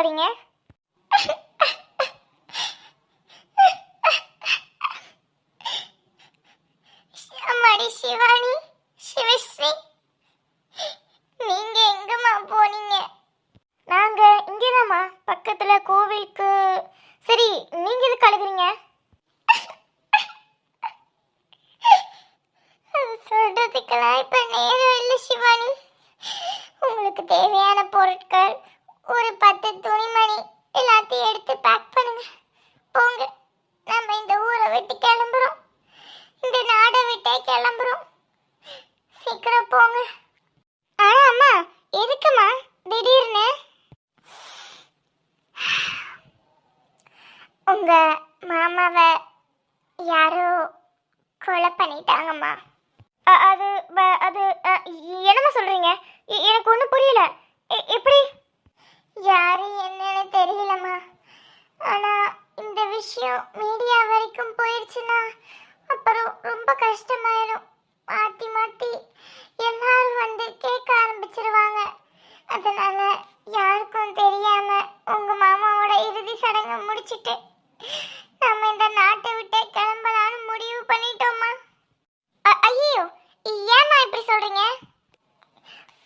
போறீங்க? அம்மாடி சிவானி சிவஸ்ரீ நீங்க எங்கம்மா போனீங்க? நாங்க இங்கேதாம்மா. பக்கத்துல கோவிலுக்கு. சரி நீங்க எதுக்கு அழுகுறீங்க? சொல்றதுக்கெல்லாம் இப்ப நேரம் இல்லை சிவானி. உங்களுக்கு தேவையான பொருட்கள் ஒரு பத்து துணிமணி எல்லாத்தையும் எடுத்து பேக் பண்ணுங்க. போங்க. நம்ம இந்த ஊரை விட்டு கிளம்புறோம். இந்த நாடை விட்டே கிளம்புறோம். சீக்கிரம் போங்க. ஆனா அம்மா எதுக்குமா திடீர்னு. உங்க மாமாவை யாரோ கொலை பண்ணிட்டாங்கம்மா. அது அது என்னம்மா சொல்றீங்க? எனக்கு ஒன்றும் புரியல. எ- எப்படி? யாரு என்னன்னு தெரியலம்மா. ஆனா இந்த விஷயம் மீடியா வரைக்கும் போயிடுச்சுன்னா அப்புறம் ரொம்ப கஷ்டமாயிடும் மாத்தி மாத்தி எல்லாரும் வந்து கேட்க ஆரம்பிச்சிருவாங்க அதனால யாருக்கும் தெரியாம உங்க மாமாவோட இறுதி சடங்கை முடிச்சிட்டு நம்ம இந்த நாட்டை விட்டே கிளம்பலான்னு முடிவு பண்ணிட்டோம்மா அ- ஐயோ ஏம்மா இப்படி சொல்றீங்க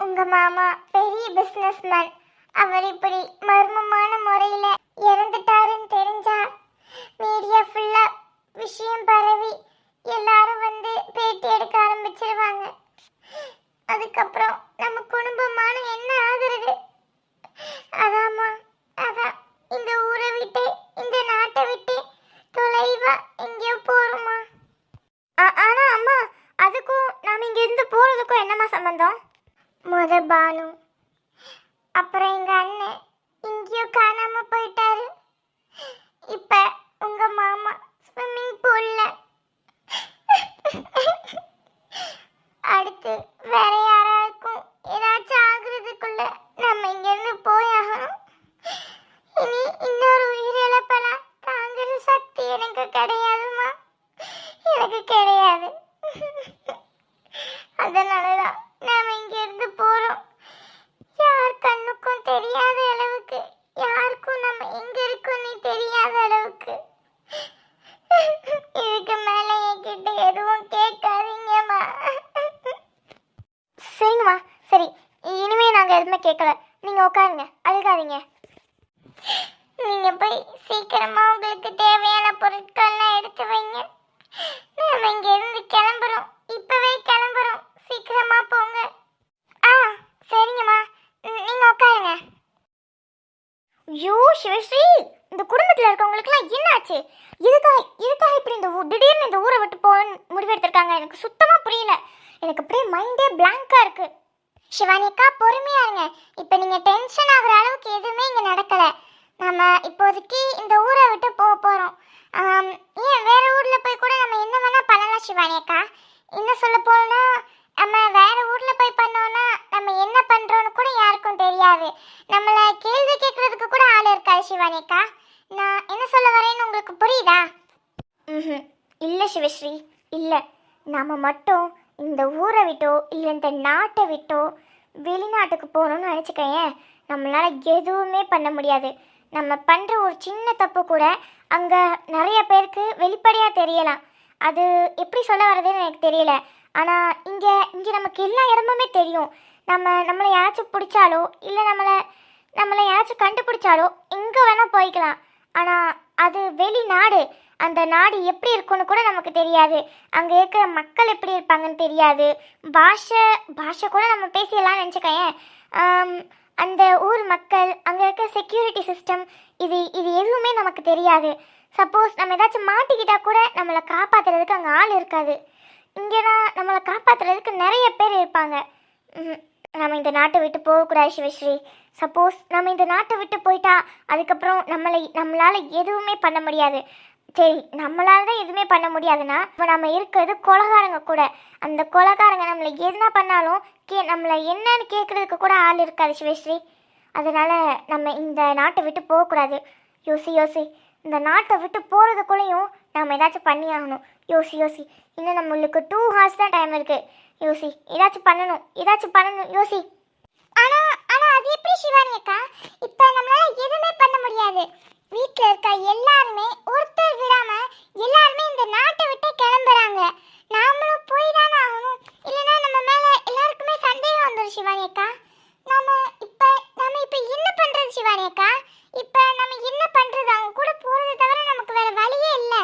உங்க மாமா பெரிய பிசினஸ்மேன் அவர் இப்படி மர்மமான முறையில இறந்துட்டாருன்னு தெரிஞ்சா மீடியா ஃபுல்லா விஷயம் பரவி எல்லாரும் வந்து பேட்டி எடுக்க ஆரம்பிச்சிருவாங்க அதுக்கப்புறம் நம்ம குடும்பமான என்ன ஆகுறது அதாம்மா அதான் இந்த ஊரை விட்டு இந்த நாட்டை விட்டு தொலைவா எங்கேயோ போறோமா ஆ- ஆனா அம்மா அதுக்கும் நாம இருந்து போறதுக்கும் என்னம்மா சம்பந்தம்? முத பானு. அப்புறம் எங்க அண்ணன் எங்கேயோ காணாமல் போயிட்டாரு. இப்ப உங்க மாமா ஸ்விம்மிங் பூலில் அடுத்து வேற யாராருக்கும் ஏதாச்சும் ஆகுறதுக்குள்ள நம்ம இங்கேருந்து போயாகணும். இனி இன்னொரு உயிரிழப்பெல்லாம் தாங்குற சக்தி எனக்கு கிடையாதுமா எனக்கு கிடையாது. அதனாலதான் நாம இங்க இருந்து போறோம். யார் கண்ணுக்கும் தெரியாத அளவுக்கு யாருக்கும் நம்ம எங்க இருக்கோம்னு தெரியாத அளவுக்கு. இதுக்கு மேல என்கிட்ட எதுவும் கேட்காதீங்கம்மா. சரிங்கம்மா சரி. இனிமே நாங்க எதுவுமே கேட்கல. நீங்க உட்காருங்க அழுகாதீங்க நீங்க போய் சீக்கிரமா உங்களுக்கு தேவையான பொருட்கள்லாம் எடுத்து வைங்க நாம இங்க இருந்து கிளம்புறோம் இப்பவே கிளம்புறோம் சீக்கிரமா போங்க ஆ சரிங்கம்மா ம், நீங்க உட்காருங்க ஐயோ சிவஸ்ரீ இந்த குடும்பத்தில் இருக்கவங்களுக்குலாம் என்னாச்சு இதுக்காக இதுக்காக இப்படி இந்த ஊ- திடீர்னு இந்த ஊரை விட்டு போக முடிவெடுத்திருக்காங்க எனக்கு சுத்தமாக புரியல எனக்கு அப்படியே மைண்டே blank-ஆ இருக்கு சிவானிக்கா பொறுமையா இருங்க இப்போ நீங்க டென்ஷன் ஆகுற அளவுக்கு எதுவுமே இங்க நடக்கல நம்ம இப்போதைக்கு இந்த ஊரை விட்டு போக போறோம் ஆம், ஏன் வேற கூட நம்ம என்ன வேணால் பண்ணலாம் சிவானி அக்கா. இன்னும் சொல்ல போனா நம்ம வேற ஊர்ல போய் பண்ணோம்னா நம்ம என்ன பண்றோம்னு கூட யாருக்கும் தெரியாது. நம்மள கேள்வி கேட்கறதுக்கு கூட ஆள் இருக்காது சிவானி அக்கா. நான் என்ன சொல்ல வரேன்னு உங்களுக்கு புரியுதா? ம் இல்லை சிவஸ்ரீ இல்லை. நம்ம மட்டும் இந்த ஊரை விட்டோ இல்லை இந்த நாட்டை விட்டோ வெளிநாட்டுக்கு போகணும்னு நினச்சிக்கயேன். நம்மளால எதுவுமே பண்ண முடியாது. நம்ம பண்ணுற ஒரு சின்ன தப்பு கூட அங்கே நிறைய பேருக்கு வெளிப்படையாக தெரியலாம். அது எப்படி சொல்ல வர்றதுன்னு எனக்கு தெரியல. ஆனால் இங்கே இங்கே நமக்கு எல்லா இடமுமே தெரியும். நம்ம நம்மளை யாராச்சும் பிடிச்சாலோ இல்லை நம்மளை நம்மளை யாராச்சும் கண்டுபிடிச்சாலோ எங்கே வேணால் போய்க்கலாம். ஆனால் அது வெளிநாடு. அந்த நாடு எப்படி இருக்கும்னு கூட நமக்கு தெரியாது. அங்கே இருக்கிற மக்கள் எப்படி இருப்பாங்கன்னு தெரியாது. பாஷை பாஷை கூட நம்ம பேசிடலாம்னு நினச்சிக்கேன் அந்த ஊர் மக்கள் அங்கே இருக்க செக்யூரிட்டி சிஸ்டம் இது இது எதுவுமே நமக்கு தெரியாது. சப்போஸ் நம்ம ஏதாச்சும் மாட்டிக்கிட்டால் கூட நம்மளை காப்பாற்றுறதுக்கு அங்கே ஆள் இருக்காது. இங்கேனா நம்மளை காப்பாற்றுறதுக்கு நிறைய பேர் இருப்பாங்க. நம்ம இந்த நாட்டை விட்டு போகக்கூடாது சிவஸ்ரீ. சப்போஸ் நம்ம இந்த நாட்டை விட்டு போயிட்டா அதுக்கப்புறம் நம்மளை நம்மளால் எதுவுமே பண்ண முடியாது. சரி நம்மளால தான் எதுவுமே பண்ண முடியாதுன்னா இப்போ நம்ம இருக்கிறது கொலகாரங்க கூட. அந்த கொலகாரங்க நம்மளை எதுனா பண்ணாலும் கே நம்மளை என்னன்னு கேட்குறதுக்கு கூட ஆள் இருக்காது சிவஸ்ரீ அதனால் நம்ம இந்த நாட்டை விட்டு போகக்கூடாது. யோசி யோசி. இந்த நாட்டை விட்டு போகிறதுக்குள்ளேயும் நம்ம ஏதாச்சும் பண்ணி ஆகணும் யோசி யோசி. இன்னும் நம்மளுக்கு டூ ஹார்ஸ் தான் டைம் இருக்குது யோசி ஏதாச்சும் பண்ணணும் ஏதாச்சும் பண்ணணும். யோசி. ஆனால் ஆனால் அது எப்படி சிவானி அக்கா? இப்போ நம்மளால் எதுவுமே பண்ண முடியாது. வீட்டில் இருக்க எல்லாருமே ஒருத்தர் விடாமல் எல்லாருமே இந்த நாட்டை விட்டு கிளம்புறாங்க. நாமளும் போய் தானே ஆகணும். இல்லைன்னா நம்ம மேலே எல்லாருக்குமே சந்தேகம் வந்துடும் சிவானி அக்கா. நம்ம இப்போ நம்ம இப்போ என்ன பண்ணுறது சிவானி அக்கா? இப்போ நம்ம என்ன பண்ணுறது அவங்க கூட போகிறது தவிர நமக்கு வேறு வழியே இல்லை.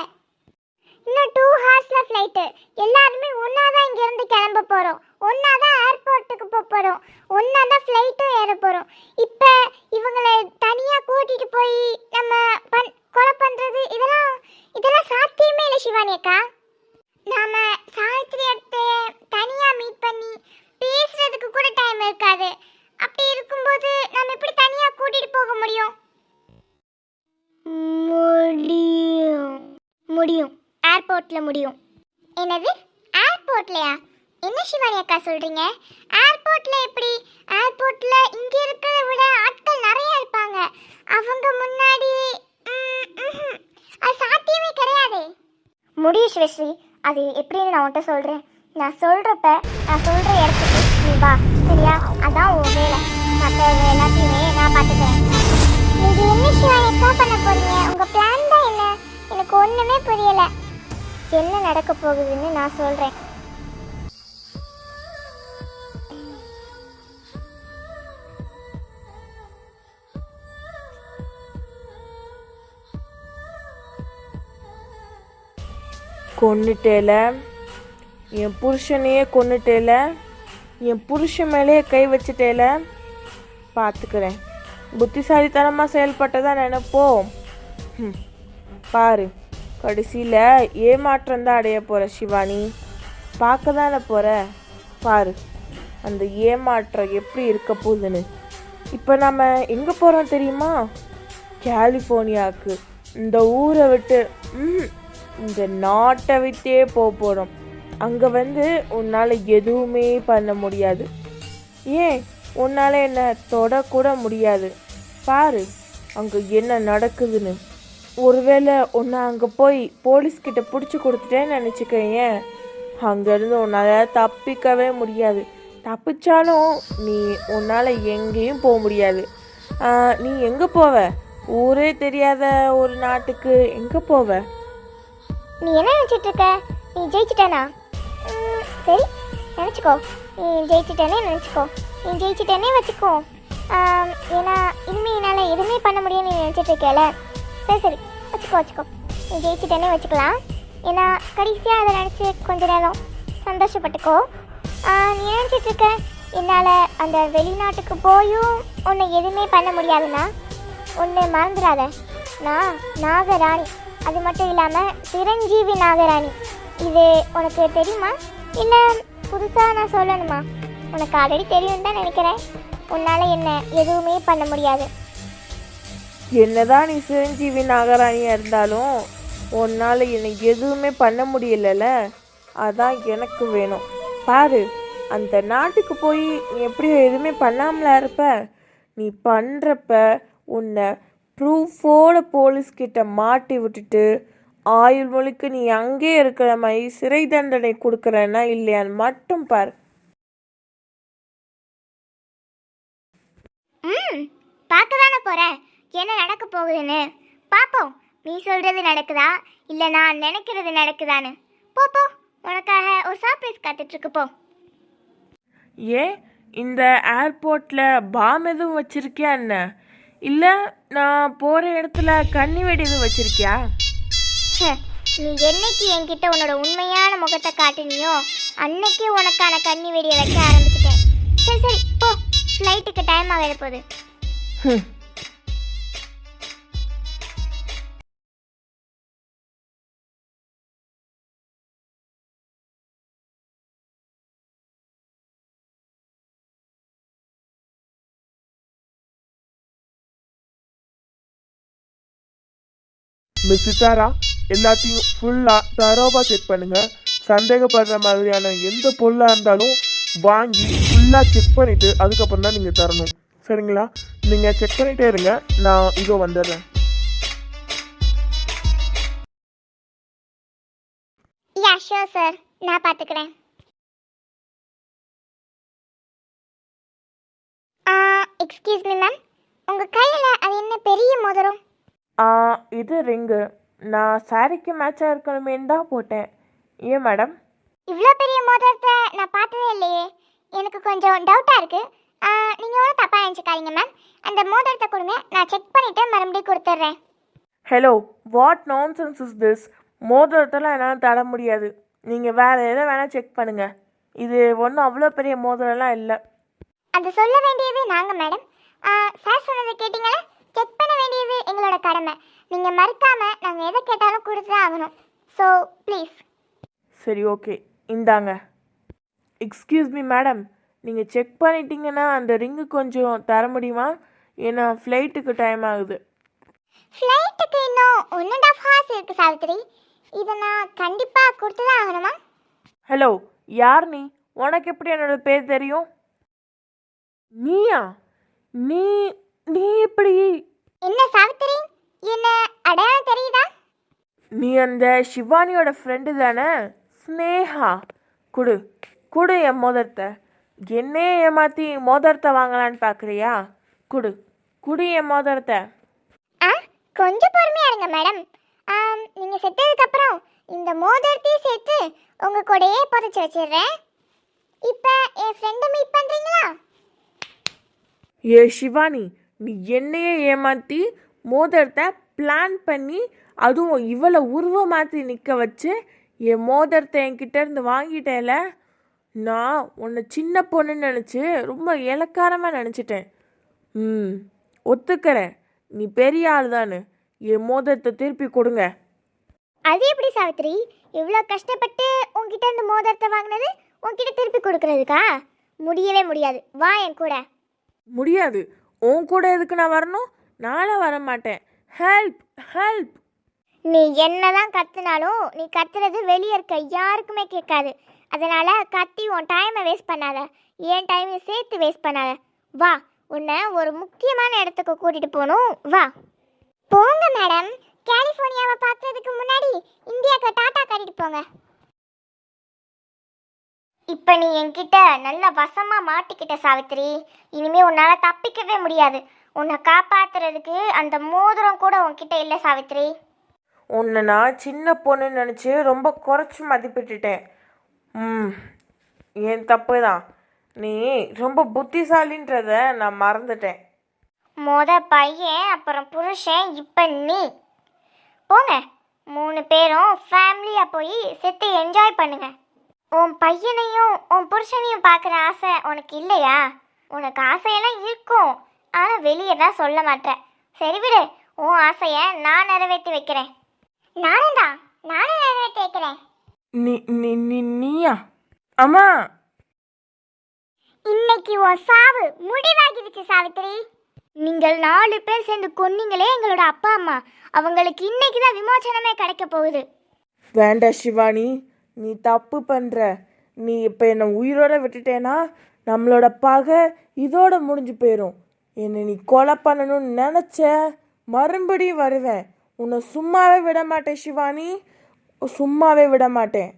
இன்னும் டூ ஹார்ஸில் ஃப்ளைட்டு எல்லாருமே ஒன்றா தான் இங்கேருந்து கிளம்ப போகிறோம் ஒன்றா தான் ஏர்போர்ட்டுக்கு போக போகிறோம் ஒன்றா தான் ஃப்ளைட்டும் ஏற போகிறோம் இப்போ இவங்களை தனியாக கூட்டிகிட்டு போய் நம்ம பண் கொலை பண்ணுறது இதெல்லாம் இதெல்லாம் சாத்தியமே இல்லை சிவானி அக்கா. பார்த்துக்கிறேன் நீங்க என்ன சிவா எப்போ பண்ண போறீங்க? உங்க பிளான் தான் என்ன? எனக்கு ஒண்ணுமே புரியல. என்ன நடக்க போகுதுன்னு நான் சொல்றேன். கொன்னுட்டேல. என் புருஷனையே கொன்னுட்டேல. என் புருஷன் மேலேயே கை வச்சுட்டேல. பார்த்துக்கிறேன் புத்திசாலித்தனமாக செயல்பட்டதா நினைப்போம். பாரு கடைசியில் ஏமாற்றம் தான் அடைய போகிற சிவானி. பார்க்க தானே போகிற பாரு அந்த ஏமாற்றம் எப்படி இருக்க போகுதுன்னு. இப்போ நம்ம எங்கே போகிறோம் தெரியுமா? கலிஃபோர்னியாவுக்கு. இந்த ஊரை விட்டு ம், இந்த நாட்டை விட்டே போக போகிறோம் அங்கே வந்து உன்னால் எதுவுமே பண்ண முடியாது. ஏன்? உன்னால் என்ன தொடக்கூட முடியாது. பாரு அங்கே என்ன நடக்குதுன்னு. ஒருவேளை உன்னை அங்கே போய் போலீஸ்கிட்ட பிடிச்சி கொடுத்துட்டேன்னு நினச்சிக்கேன் அங்கேருந்து உன்னால் தப்பிக்கவே முடியாது. தப்பிச்சாலும் நீ உன்னால் எங்கேயும் போக முடியாது. நீ எங்கே போவ? ஊரே தெரியாத ஒரு நாட்டுக்கு எங்கே போவ? நீ என்ன நினச்சிட்ருக்க நீ ஜெயிச்சிட்டேனா? சரி. நினச்சிக்கோ. நீ ஜெயிச்சிட்டேனே நினச்சிக்கோ. நீ ஜெயிச்சிட்டேனே வச்சுக்கோ. ஏன்னா இனிமேல் என்னால் எதுவுமே பண்ண முடியும்னு நீ சரி சரி வச்சுக்கோ வச்சுக்கோ. நீ ஜெயிச்சிட்டேனே வச்சுக்கலாம். ஏன்னா கடைசியாக அதை நினச்சி கொஞ்ச நேரம் சந்தோஷப்பட்டுக்கோ. நீ நினச்சிட்ருக்க என்னால் அந்த வெளிநாட்டுக்கு போயும் உன்னை எதுவுமே பண்ண முடியாதுன்னா ஒன்று மறந்துடாத. நான் நாகராணி. அது மட்டும் இல்லாமல் சிரஞ்சீவி நாகராணி. இது உனக்கு தெரியுமா? இல்லை புதுசாக நான் சொல்லணுமா? உனக்கு ஆல்ரெடி தெரியும் தான் நினைக்கிறேன். உன்னால் என்ன எதுவுமே பண்ண முடியாது. என்னதான் நீ சிரஞ்சீவி நாகராணியாக இருந்தாலும் உன்னால் என்னை எதுவுமே பண்ண முடியலல்ல? அதான் எனக்கு வேணும். பாரு அந்த நாட்டுக்கு போய் நீ எப்படி எதுவுமே பண்ணாமலா இருப்ப. நீ பண்ணுறப்ப உன்னை ப்ரூஃபோட போலீஸ்கிட்ட மாட்டி விட்டுட்டு ஆயுள் முழுக்க நீ அங்கேயே இருக்கிற மாதிரி சிறை தண்டனை கொடுக்குறேன்னா இல்லையான்னு மட்டும் பாரு. ம் பார்க்க தானே போகிற என்ன நடக்க போகுதுன்னு? பார்ப்போம் நீ சொல்கிறது நடக்குதா? இல்லை நான் நினைக்கிறது நடக்குதான்னு. போ போ. உனக்காக ஒரு சர்ப்ரைஸ் காத்துட்ருக்கு போ. ஏன்? இந்த ஏர்போர்ட்டில் பாம் எதுவும் வச்சிருக்கியா என்ன? இல்லை நான் போகிற இடத்துல கன்னி வெடி எதுவும் வச்சிருக்கியா? நீ என்னைக்கு என்கிட்ட உன்னோட உண்மையான முகத்தை காட்டினியோ அன்னைக்கே உனக்கான கண்ணி வெடியை வைக்க ஆரம்பிச்சிட்டேன். சரி சரி போ. ஃப்ளைட்டுக்கு டைம் ஆகிட போகுது. மிஸ் சித்தாரா எல்லாத்தையும் ஃபுல்லாக தரோவாக செக் பண்ணுங்கள் சந்தேகப்படுற மாதிரியான எந்த பொருளாக இருந்தாலும் வாங்கி ஃபுல்லாக செக் பண்ணிவிட்டு அதுக்கப்புறம் தான் நீங்கள் தரணும். சரிங்களா? நீங்கள் செக் பண்ணிகிட்டே இருங்க. நான் இதோ வந்துடுறேன். யா ஷோர் சார் நான் பார்த்துக்கிறேன் எக்ஸ்கியூஸ் மீ மேம் உங்கள் கையில் அது என்ன பெரிய மோதிரம்? இது ரிங்கு. நான் சாரிக்கு மேட்சாக இருக்கணுமேன்னு தான் போட்டேன். ஏன் மேடம் இவ்வளோ பெரிய மோதிரத்தை நான் பார்த்ததே இல்லையே. எனக்கு கொஞ்சம் டவுட்டாக இருக்குது நீங்கள் ஒன்றும் தப்பாக நினச்சிக்காதீங்க மேம் அந்த மோதிரத்தை கொடுங்க. நான் செக் பண்ணிவிட்டு மறுபடியும் கொடுத்துட்றேன். Hello what nonsense is this மோதிரத்தெல்லாம் என்னால் தர முடியாது. நீங்கள் வேறு எதை வேணால் செக் பண்ணுங்கள் இது ஒன்றும் அவ்வளோ பெரிய மோதிரம்லாம் இல்லை. அது சொல்ல வேண்டியது நாங்கள் மேடம் வேண்டியது கேட்டீங்களா? செக் பண்ண வேண்டியது எங்களோட கடமை. நீங்கள் மறுக்காம நாங்கள் எதை கேட்டாலும் கொடுத்து தான் ஆகணும். ஸோ ப்ளீஸ் சரி ஓகே இந்தாங்க. எக்ஸ்கியூஸ் மீ மேடம் நீங்கள் செக் பண்ணிட்டீங்கன்னா அந்த ரிங்கு கொஞ்சம் தர முடியுமா? ஏன்னா ஃப்ளைட்டுக்கு டைம் ஆகுது. ஃப்ளைட்டுக்கு இன்னும் ஒன் அண்ட் ஆஃப் ஹவர்ஸ் இருக்குது சாவித்ரி இதை நான் கண்டிப்பாக கொடுத்து தான் ஆகணுமா? ஹலோ யார் நீ? உனக்கு எப்படி என்னோட பேர் தெரியும்? நீயா? நீ நீ எப்படி? என்ன சாவித்ரி என்ன அடையாளம் தெரியுதா? நீ அந்த சிவானியோட ஃப்ரெண்டு தானே? ஸ்னேகா. குடு குடு என் மோதிரத்தை. என்னையே ஏமாற்றி மோதிரத்தை வாங்கலான்னு பார்க்குறியா குடு குடு என் மோதிரத்தை. ஆ கொஞ்சம் பொறுமையா இருங்க மேடம். நீங்கள் செத்ததுக்கப்புறம் இந்த மோதிரத்தையும் சேர்த்து உங்கள் கூடயே புதைச்சி வச்சிடுறேன். இப்போ என் ஃப்ரெண்டை மீட் பண்ணுறீங்களா ஏ சிவானி நீ என்னையே ஏமாற்றி மோதிரத்தை பிளான் பண்ணி அதுவும் இவளை உருவமாற்றி நிற்க வச்சு என் மோதிரத்தை என்கிட்ட இருந்து வாங்கிட்டேல? நான் உன்னை சின்ன பொண்ணுன்னு நினச்சி ரொம்ப இலக்காரமாக நினச்சிட்டேன். ம் ஒத்துக்கிறேன். நீ பெரிய ஆள் தானு என் மோதிரத்தை திருப்பி கொடுங்க. அது எப்படி சாவித்ரி? இவ்வளோ கஷ்டப்பட்டு உங்ககிட்ட இந்த மோதிரத்தை வாங்கினது உங்ககிட்ட திருப்பி கொடுக்கறதுக்கா? முடியவே முடியாது. வா என் கூட. முடியாது. உன் கூட எதுக்கு நான் வரணும்? நானும் வர மாட்டேன் ஹெல்ப் ஹெல்ப் நீ என்னதான் கத்துனாலும் நீ கத்துறது வெளியே இருக்க யாருக்குமே கேட்காது. அதனால கத்தி உன் டைமை வேஸ்ட் பண்ணாத. என் டைமையும் சேர்த்து வேஸ்ட் பண்ணாத. வா உன்னை ஒரு முக்கியமான இடத்துக்கு கூட்டிட்டு போகணும். வா. போங்க மேடம் கலிஃபோர்னியாவை பார்க்கறதுக்கு முன்னாடி இந்தியாவுக்கு டாட்டா காட்டிட்டு போங்க. இப்போ நீ என்கிட்ட நல்ல வசமா மாட்டிக்கிட்ட சாவித்ரி இனிமே உன்னால தப்பிக்கவே முடியாது. உன்னை காப்பாத்துறதுக்கு அந்த மோதிரம் கூட உன்கிட்ட இல்லை சாவித்ரி உன்னை நான் சின்ன பொண்ணுன்னு நினச்சி ரொம்ப குறைச்சி மதிப்பிட்டுட்டேன். ம் என் தப்பு தான் நீ ரொம்ப புத்திசாலின்றத நான் மறந்துட்டேன். மொத பையன் அப்புறம் புருஷன் இப்போ நீ. போங்க. மூணு பேரும் ஃபேமிலியாக போய் செத்து என்ஜாய் பண்ணுங்க. உன் பையனையும் உன் புருஷனையும் பார்க்குற ஆசை உனக்கு இல்லையா? உனக்கு ஆசையெல்லாம் இருக்கும். ஆனால் வெளியே தான் சொல்ல மாட்டேன். சரி விடு உன் ஆசையை நான் நிறைவேற்றி வைக்கிறேன். நானும் தான். நானும் நிறைவேற்றி வைக்கிறேன். நீ நீ நீ நீயா? அம்மா! இன்னைக்கு உன் சாவு முடிவாகிடுச்சு சாவித்திரி. நீங்கள் நாலு பேர் சேர்ந்து கொன்னீங்களே எங்களோட அப்பா அம்மா. அவங்களுக்கு இன்னைக்கு தான் விமோச்சனமே கிடைக்க போகுது. வேண்டாம் சிவானி. நீ தப்பு பண்ணுற நீ இப்போ என்னை உயிரோட விட்டுட்டேன்னா நம்மளோட பகை இதோட முடிஞ்சு போயிடும் என்னை நீ கொலை பண்ணணும்னு நினச்ச மறுபடியும் வருவேன். உன்னை சும்மாவே விட மாட்டேன் சிவானி. சும்மாவே விட மாட்டேன்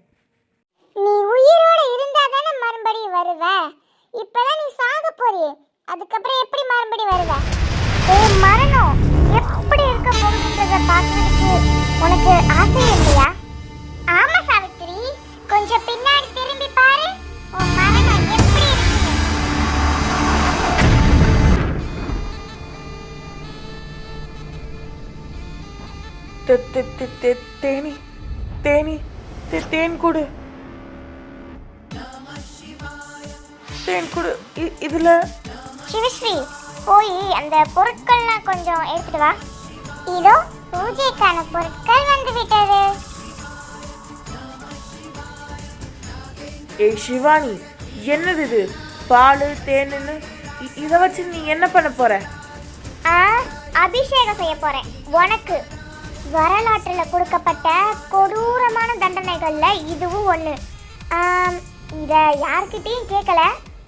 நீ உயிரோட இருந்தா தானே மறுபடியும் வருவ. இப்பதான் நீ சாக போறியே. அதுக்கப்புறம் எப்படி மறுபடியும் வருவ? ஏய் மரணம். எப்படி இருக்க போகுதுன்றத பார்க்கறதுக்கு உனக்கு ஆசை இல்லையா? ஆமா சார். கொஞ்சம் பின்னாடி திரும்பி பாரு. உன் மரணம் எப்படி இருக்குன்னு தே- தே- தே- தே- தேனி தேனி தே- தேன் கொடு. தேன் கொடு இ- இதுல. சிவஸ்ரீ போய் அந்த பொருட்கள்லாம் கொஞ்சம் எடுத்துட்டு வா. இதோ பூஜைக்கான பொருட்கள் வந்து ஏய் சிவானி என்னது இது? பால் தேனுன்னு? இதை வச்சு நீ என்ன பண்ண போற? அபிஷேகம் செய்ய போறேன். உனக்கு. வரலாற்றில் கொடுக்கப்பட்ட கொடூரமான தண்டனைகள்ல இதுவும் ஒன்று இதை யார்கிட்டயும் கேட்கல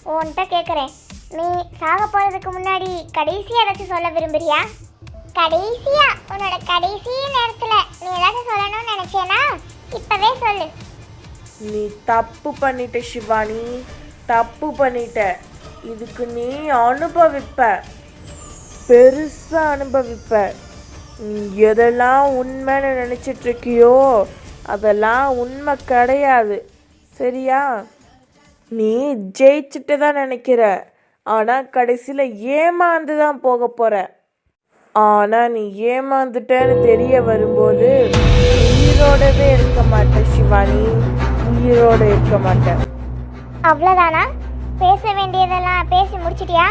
உன்கிட்ட கேட்குறேன் நீ சாக போகிறதுக்கு முன்னாடி கடைசியாக ஏதாச்சும் சொல்ல விரும்புறியா? கடைசியா? உன்னோட கடைசி நேரத்தில் நீ ஏதாச்சும் சொல்லணும்னு நினச்சேன்னா இப்போவே சொல்லு. நீ தப்பு பண்ணிட்ட சிவானி தப்பு பண்ணிட்ட. இதுக்கு நீ அனுபவிப்ப. பெருசா அனுபவிப்ப. நீ எதெல்லாம் உண்மைன்னு நினைச்சிட்டு இருக்கியோ அதெல்லாம் உண்மை கிடையாது. சரியா? நீ ஜெயிச்சுட்டு தான் நினைக்கிற. ஆனா கடைசியில ஏமாந்து தான் போக போற. ஆனா நீ ஏமாந்துட்டேன்னு தெரிய வரும்போது உயிரோடவே இருக்க மாட்டேன் சிவானி. உயிரோட இருக்க மாட்டேன். அவ்வளோதானா பேச வேண்டியதெல்லாம் பேசி முடிச்சிட்டியா?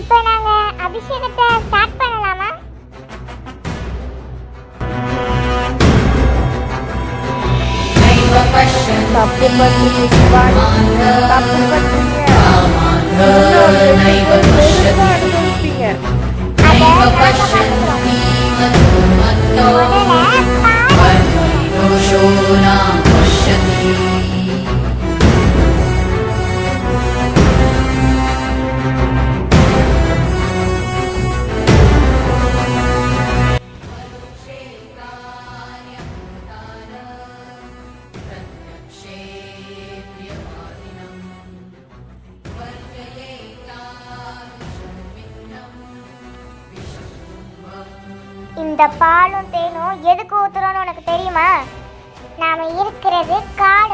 இப்போ நாங்க அபிஷேகத்தை ஸ்டார்ட் பண்ணலாமா? தப்பு சிவானி தப்பு இன்னொரு नाश நாம இருக்கிறது காடு.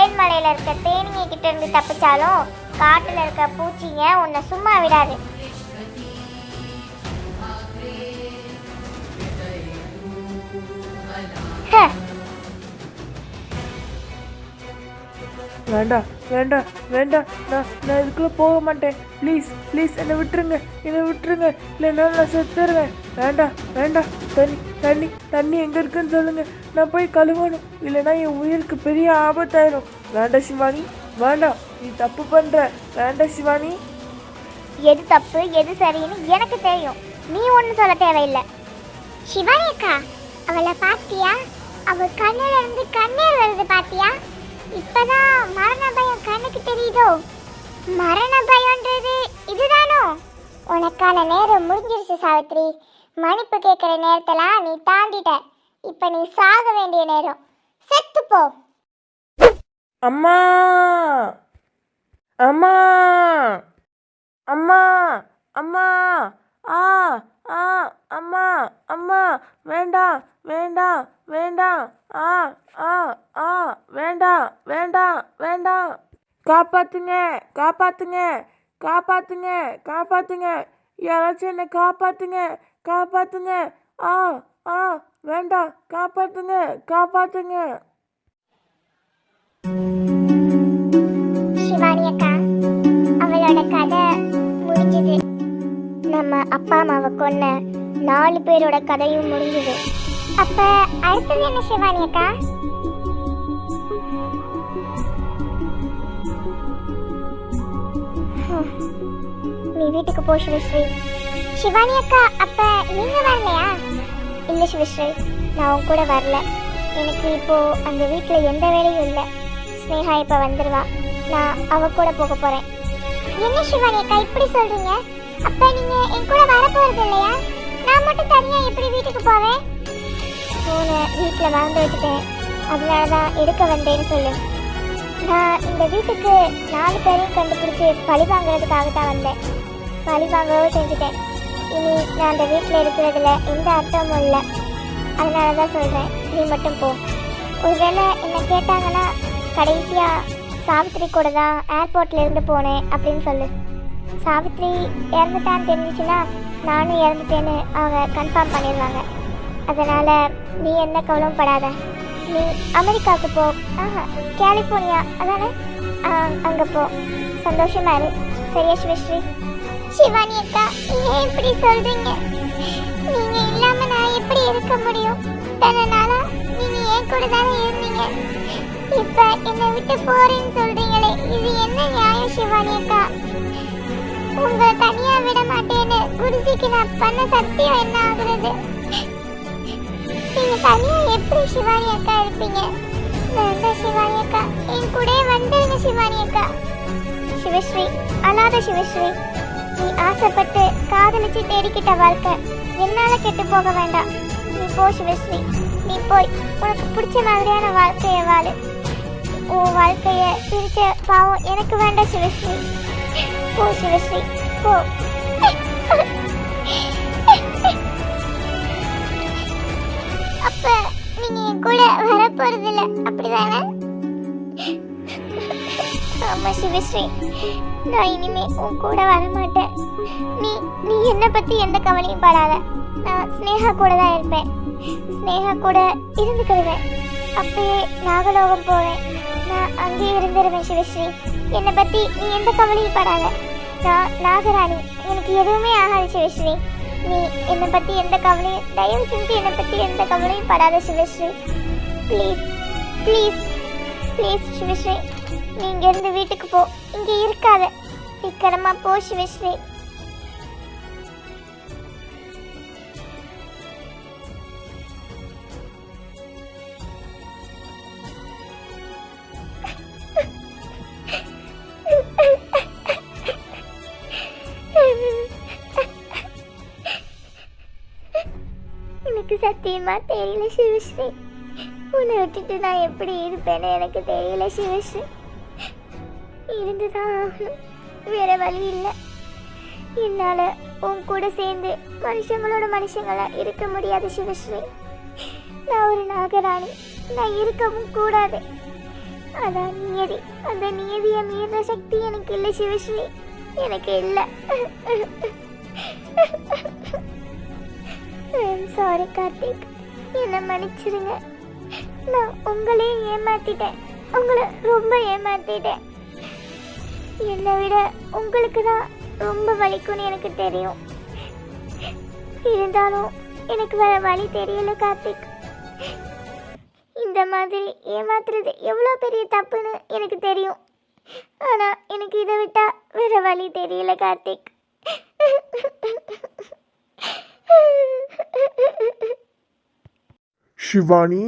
தேன்மலையில் இருக்க தேனிங்க கிட்ட இருந்து தப்பிச்சாலும் காட்டில் இருக்க பூச்சிங்க உன்னை சும்மா விடாது. ஹ. வேண்டாம் வேண்டாம் வேண்டாம். நான் நான் இதுக்குள்ளே போக மாட்டேன். ப்ளீஸ் ப்ளீஸ் என்னை விட்டுருங்க என்னை விட்டுருங்க. இல்லைன்னா நான் செத்துருவேன். வேண்டாம் வேண்டாம். தண்ணி தண்ணி தண்ணி எங்கே இருக்குன்னு சொல்லுங்க. நான் போய் கழுவணும். இல்லைன்னா என் உயிருக்கு பெரிய ஆபத்தாயிரும். வேண்டாம் சிவானி வேண்டாம் நீ தப்பு பண்ற. வேண்டாம் சிவானி. எது தப்பு எது சரின்னு எனக்கு தெரியும். நீ ஒன்றும் சொல்ல தேவையில்லை. சிவானி அக்கா அவளை பார்த்தியா அவ கண்ணுல இருந்து கண்ணீர் வருது பார்த்தியா இப்பதான் மரண பயம் கண்ணுக்கு தெரியுதோ? மரண பயம்ன்றது இதுதானோ? உனக்கான நேரம் முடிஞ்சிருச்சு சாவித்ரி. மன்னிப்பு கேட்குற நேரத்தெல்லாம் நீ தாண்டிட்ட. இப்போ நீ சாக வேண்டிய நேரம். செத்து போ. அம்மா! அம்மா! அம்மா! அம்மா! ஆ! ஆ! அம்மா! அம்மா! வேண்டாம் வேண்டாம் வேண்டாம் ஆ! ஆ! ஆ! வேண்டாம் வேண்டாம் வேண்டாம் காப்பாத்துங்க! காப்பாத்துங்க! காப்பாத்துங்க! காப்பாத்துங்க! யாராச்சும் என்னை காப்பாத்துங்க! காப்பாத்துங்க! ஆ! காப்பாத்துங்க காப்பாத்துங்க. சிவானி அக்கா அவளோட கதை முடிஞ்சது. நம்ம அப்பா அம்மாவை கொன்ன நாலு பேரோட கதையும் முடிஞ்சது. அப்ப அடுத்தது என்ன சிவானி அக்கா? ஹம். நீ வீட்டுக்கு போ சிவஸ்ரீ சிவானி அக்கா அப்ப நீங்க வரலையா? இல்ல சிவஸ்ரீ நான் உன் கூட வரல. எனக்கு இப்போ அந்த வீட்டில் எந்த வேலையும் இல்லை. ஸ்னேகா இப்போ வந்துடுவா நான் அவ கூட போக போறேன். என்ன சிவானி அக்கா இப்படி சொல்றீங்க? அப்ப நீங்க என் கூட வர இல்லையா? நான் மட்டும் தனியா எப்படி வீட்டுக்கு போவேன்? போனை வீட்டில் மறந்து வச்சுட்டேன். அதனால தான் எடுக்க வந்தேன்னு சொல்லு. நான் இந்த வீட்டுக்கு நாலு பேரையும் கண்டுபிடிச்சி பழி வாங்குறதுக்காக தான் வந்தேன். பழி வாங்கவும் செஞ்சுட்டேன். இனி நான் அந்த வீட்டில் இருக்கிறதுல எந்த அர்த்தமும் இல்லை. அதனால தான் சொல்கிறேன் நீ மட்டும் போ. ஒருவேளை என்ன கேட்டாங்கன்னா கடைசியாக சாவித்ரி கூட தான் ஏர்போர்ட்ல இருந்து போனேன் அப்படின்னு சொல்லு. சாவித்ரி இறந்துட்டான்னு தெரிஞ்சிச்சுன்னா நானும் இறந்துட்டேன்னு அவங்க கன்ஃபார்ம் பண்ணிடுவாங்க. அதனால் நீ என்ன கவலையும் படாத. நீ அமெரிக்காவுக்கு போ. ஆஹா கலிஃபோர்னியா அதானே? அங்கே போ. சந்தோஷமா இரு. சரியா சிவஸ்ரீ சிவானி அக்கா ஏன் இப்படி சொல்கிறீங்க முடியும். இத்தனை நாளா நீங்க என் கூட தானே இருந்தீங்க. இப்ப என்னை விட்டு போறேன்னு சொல்றீங்களே இது என்ன நியாயம் சிவானி அக்கா? உங்களை தனியா விட மாட்டேன்னு குருஜிக்கு நான் பண்ண சத்தியம் என்ன ஆகுறது? நீங்க தனியா எப்படி சிவானி அக்கா இருப்பீங்க? வேண்டாம் சிவானி அக்கா. என் கூட வந்துருங்க சிவானி அக்கா. சிவஸ்ரீ அழாத சிவஸ்ரீ. நீ ஆசைப்பட்டு காதலிச்சு தேடிக்கிட்ட வாழ்க்கை என்னால கெட்டு போக வேண்டாம். போ சிவஸ்ரீ நீ போய் உனக்கு பிடிச்ச மாதிரியான வாழ்க்கையை வாழு. உன் வாழ்க்கையை பிரிச்ச பாவம் எனக்கு வேண்டாம் சிவஸ்ரீ போ சிவஸ்ரீ போ. அப்ப நீங்க என் கூட வர போறதில்ல அப்படிதானே? ஆமா சிவஸ்ரீ நான் இனிமே உன் கூட வர மாட்டேன் நீ நீ என்னை பத்தி எந்த கவலையும் படாத. நான் ஸ்னேகா கூட தான் இருப்பேன். ஸ்னேகா கூட இருந்துக்கிடுவேன். அப்பயே நாகலோகம் போவேன். நான் அங்கேயே இருந்துருவேன் சிவஸ்ரீ. என்னை பற்றி நீ எந்த கவலையும் படாத. நான் நாகராணி. எனக்கு எதுவுமே ஆகாது சிவஸ்ரீ. நீ என்னை பற்றி எந்த கவலையும் தயவு செஞ்சு என்னை பற்றி எந்த கவலையும் படாத Shivashree. Please please please Shivashree. நீ இங்கேருந்து வீட்டுக்கு போ. இங்கே இருக்காத. சீக்கிரமாக போ சிவஸ்ரீ. இருப்பா தெரியல சிவஸ்ரீ. உன்னை விட்டுட்டு நான் எப்படி இருப்பேன்னு எனக்கு தெரியல சிவஸ்ரீ. இருந்துதான் ஆகணும். வேற வழி இல்லை. என்னால உன் கூட சேர்ந்து மனுஷங்களோட மனுஷங்களா இருக்க முடியாது சிவஸ்ரீ. நான் ஒரு நாகராணி. நான் இருக்கவும் கூடாது. அதான் நியதி. அந்த நியதியை மீற சக்தி எனக்கு இல்லை சிவஸ்ரீ. எனக்கு இல்லை. சாரி கார்த்திக். என்னை மன்னிச்சிடுங்க. நான் உங்களையும் ஏமாத்திட்டேன். உங்களை ரொம்ப ஏமாத்திட்டேன். என்னை விட உங்களுக்கு தான் ரொம்ப வலிக்கும்னு எனக்கு தெரியும். இருந்தாலும் எனக்கு வேற வழி தெரியல கார்த்திக். இந்த மாதிரி ஏமாத்துறது எவ்வளோ பெரிய தப்புன்னு எனக்கு தெரியும். ஆனால் எனக்கு இதை விட்டால் வேற வழி தெரியல கார்த்திக். ஷிவானி